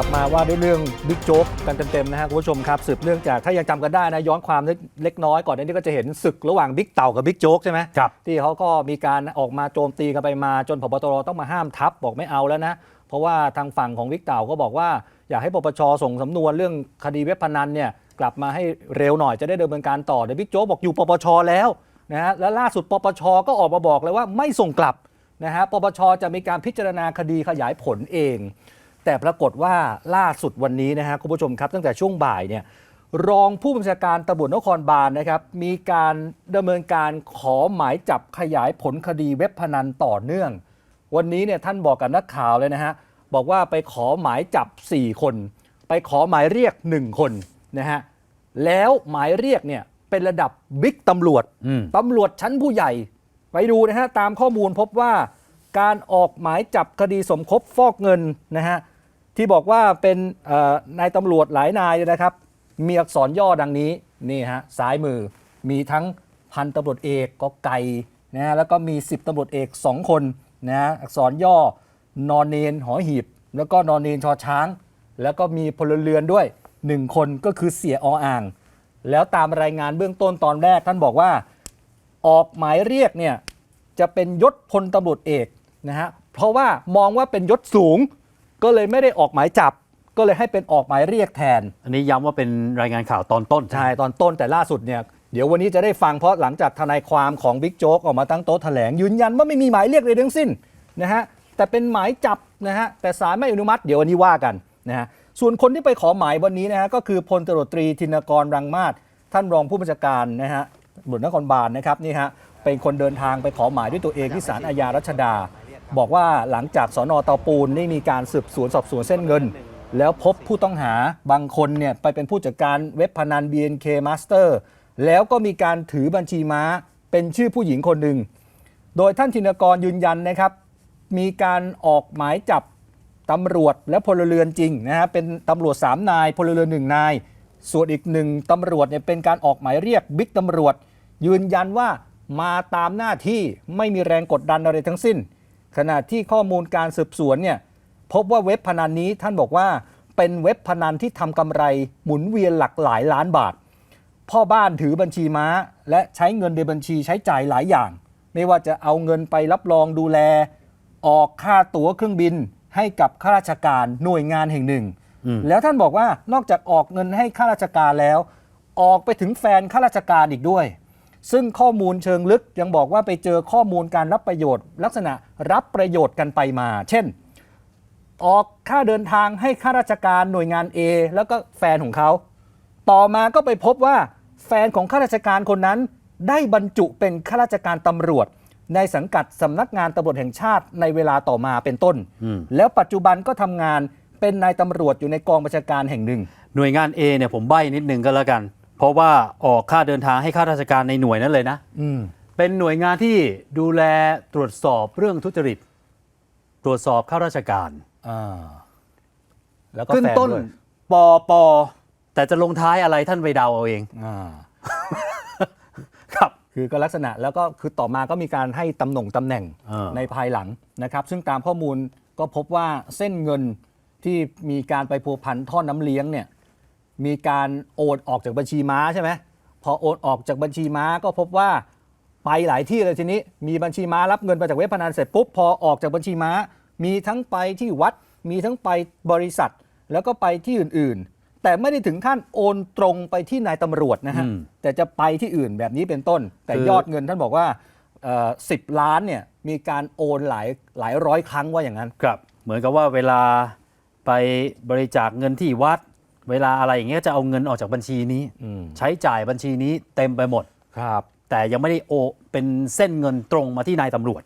กลับมาว่าด้วยเรื่องบิ๊กโจ๊กกันเต็มๆนะฮะคุณผู้ชมครับสืบเนื่องจากถ้ายังจำกันได้นะย้อนความเล็กน้อยก่อนหน้านี้ก็จะเห็นศึกระหว่างบิ๊กเต่ากับบิ๊กโจ๊กใช่ไหมครับที่เขาก็มีการออกมาโจมตีกันไปมาจนพบตรต้องมาห้ามทับบอกไม่เอาแล้วนะ เพราะว่าทางฝั่งของบิ๊กเต่าก็บอกว่า อยากให้ปปชส่งสำนวนเรื่องคดีเว็บพนันเนี่ยกลับมาให้เร็วหน่อยจะได้ดำเนินการต่อแต่บิ๊กโจ๊กบอกอยู่ปปชแล้วนะฮะและล่าสุดปปชก็ออกมาบอกเลยว่าไม่ส่งกลับนะฮะปปชจะมีการพิจารณาคดีขยายผลเอง แต่ปรากฏว่าล่าสุดวันนี้นะฮะคุณผู้ชมครับ ตั้งแต่ช่วงบ่ายเนี่ยรองผู้บัญชาการตำรวจนครบาลนะครับ มีการดำเนินการขอหมายจับขยายผลคดีเว็บพนันต่อเนื่อง วันนี้เนี่ยท่านบอกกับนักข่าวเลยนะฮะบอกว่าไปขอหมายจับ 4 คน ไปขอหมายเรียก 1 คนนะฮะแล้วหมายเรียกเนี่ยเป็นระดับบิ๊กตำรวจอืมตำรวจชั้นผู้ใหญ่ ไปดูนะฮะตามข้อมูลพบว่า การออกหมายจับคดีสมคบฟอกเงินนะฮะที่บอกว่าเป็นนายตำรวจหลายนายเลยนะครับ มีอักษรย่อดังนี้นี่ฮะซ้ายมือมีทั้งพันตำรวจเอกก็ไก่นะฮะแล้วก็มี 10ตำรวจเอก 2 คนนะฮะอักษรย่อนอนเนนหอหีบ แล้วก็นอนเนนชอช้าง แล้วก็มีพลเรือนด้วย 1 คนก็คือเสียออ่าง แล้วตามรายงานเบื้องต้นตอนแรกท่านบอกว่า ออกหมายเรียกเนี่ยจะเป็นยศพลตำรวจเอก นะฮะเพราะว่ามองว่าเป็นยศสูง ก็เลยไม่ได้ออกหมายจับ ก็เลยให้เป็นออกหมายเรียกแทน อันนี้ย้ำว่าเป็นรายงานข่าวตอนต้นใช่ตอนต้นแต่ล่าสุดเนี่ยเดี๋ยววันนี้จะได้ฟังเพราะหลังจากทนายความของบิ๊กโจ๊กออกมาตั้งโต๊ะแถลง ยืนยันว่าไม่มีหมายเรียกเลยทั้งสิ้นนะฮะแต่เป็นหมายจับนะฮะแต่ศาลไม่อนุมัติเดี๋ยววันนี้ว่ากันนะฮะส่วนคนที่ไปขอหมายวันนี้นะฮะก็คือพลตำรวจตรีธินกรรังมาศท่านรองผู้บัญชาการนะฮะตำรวจนครบาลนะครับนี่ฮะเป็นคนเดินทางไปขอหมายด้วยตัวเองที่ศาลอาญารัชดา บอกว่าหลังจากสอนอเตาปูนได้มีการสืบสวนสอบสวนเส้นเงิน แล้วพบผู้ต้องหาบางคนเนี่ยไปเป็นผู้จัดการเว็บพนัน BNK Master แล้วก็มีการถือบัญชีม้าเป็นชื่อผู้หญิงคนหนึ่ง โดยท่านธินกรยืนยันนะครับ มีการออกหมายจับตำรวจและพลเรือนจริงนะฮะเป็นตำรวจ 3 นาย พลเรือนหนึ่งนาย ส่วนอีกหนึ่งตำรวจเนี่ยเป็นการออกหมายเรียกบิ๊กตำรวจ ยืนยันว่ามาตามหน้าที่ไม่มีแรงกดดันอะไรทั้งสิ้น ขณะที่ข้อมูลการสืบสวนเนี่ยพบว่าเว็บพนันนี้ท่านบอกว่าเป็นเว็บพนันที่ทำกำไรหมุนเวียนหลักหลายล้านบาท พ่อบ้านถือบัญชีม้า และใช้เงินในบัญชีใช้จ่ายหลายอย่าง ไม่ว่าจะเอาเงินไปรับรองดูแล ออกค่าตั๋วเครื่องบิน ให้กับข้าราชการหน่วยงานแห่งหนึ่งอืมแล้วท่านบอกว่านอกจากออกเงินให้ข้าราชการแล้ว ออกไปถึงแฟนข้าราชการอีกด้วย ซึ่งข้อมูลเชิงลึกยังบอกว่าไปเจอข้อมูลการรับประโยชน์ ลักษณะรับประโยชน์กันไปมา เช่น ออกค่าเดินทางให้ข้าราชการหน่วยงาน A แล้วก็แฟนของเขา ต่อมาก็ไปพบว่าแฟนของข้าราชการคนนั้น ได้บรรจุเป็นข้าราชการตำรวจ ในสังกัดสำนักงานตำรวจแห่งชาติในเวลาต่อมาเป็นต้น แล้วปัจจุบันก็ทำงานเป็นนายตำรวจอยู่ในกองบัญชาการแห่งหนึ่ง หน่วยงาน A เนี่ยผมใบ้นิดนึงก็แล้วกัน เพราะว่าออกค่าเดินทางให้ข้าราชการในหน่วยนั้นเลยนะ อืม เป็นหน่วยงานที่ดูแลตรวจสอบเรื่องทุจริต ตรวจสอบข้าราชการ อ่า แล้วก็ขึ้นแฟนต้นด้วยปอปอแต่จะลงท้ายอะไรท่านไปเดาเอาเอง อ่า ครับ คือก็ลักษณะแล้วก็คือต่อมาก็มีการให้ตำแหน่งตำแหน่งเออในภายหลังนะครับ ซึ่งตามข้อมูลก็พบว่าเส้นเงินที่มีการไปพัวพันท่อน้ำเลี้ยงเนี่ย มีการโอนออกจากบัญชีม้าใช่ไหมพอโอนออกจากบัญชีม้าก็พบว่าไปหลายที่เลยทีนี้มีบัญชีม้ารับเงินมาจากเว็บพนันเสร็จปุ๊บพอออกจากบัญชีม้า มีทั้งไปที่วัด มีทั้งไปบริษัท แล้วก็ไปที่อื่นๆ แต่ไม่ได้ถึงขั้นโอนตรงไปที่นายตำรวจนะฮะอืม แต่จะไปที่อื่นแบบนี้เป็นต้น แต่คือยอดเงินท่านบอกว่าสิบล้านเนี่ยมีการโอนหลายหลายร้อยครั้งว่าอย่างนั้น ครับ เหมือนกับว่าเวลาไปบริจาคเงินที่วัด เวลาอะไรอย่างเงี้ยจะเอาเงินออกจากบัญชีนี้ อืมใช้จ่ายบัญชีนี้เต็มไปหมด ครับ แต่ยังไม่ได้โอเป็นเส้นเงินตรงมาที่นายตำรวจ